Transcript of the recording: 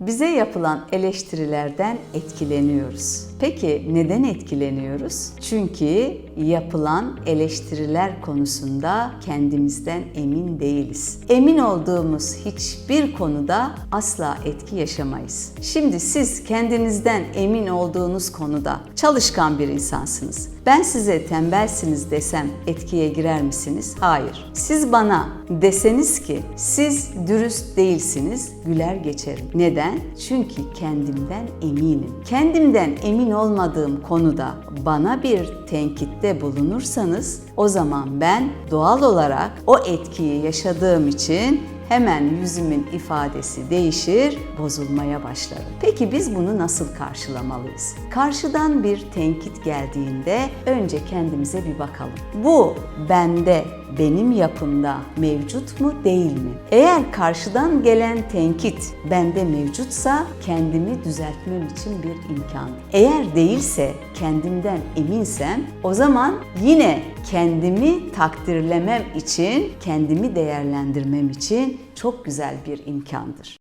Bize yapılan eleştirilerden etkileniyoruz. Peki neden etkileniyoruz? Çünkü yapılan eleştiriler konusunda kendimizden emin değiliz. Emin olduğumuz hiçbir konuda asla etki yaşamayız. Şimdi siz kendinizden emin olduğunuz konuda çalışkan bir insansınız. Ben size tembelsiniz desem etkiye girer misiniz? Hayır. Siz bana deseniz ki siz dürüst değilsiniz, güler geçerim. Neden? Çünkü kendimden eminim. Kendimden emin olmadığım konuda bana bir tenkitte bulunursanız o zaman ben doğal olarak o etkiyi yaşadığım için hemen yüzümün ifadesi değişir, bozulmaya başlarım. Peki biz bunu nasıl karşılamalıyız? Karşıdan bir tenkit geldiğinde önce kendimize bir bakalım. Bu bende, benim yapımda mevcut mu değil mi? Eğer karşıdan gelen tenkit bende mevcutsa kendimi düzeltmem için bir imkan. Eğer değilse, kendimden eminsem o zaman yine kendimi takdirlemem için, kendimi değerlendirmem için çok güzel bir imkandır.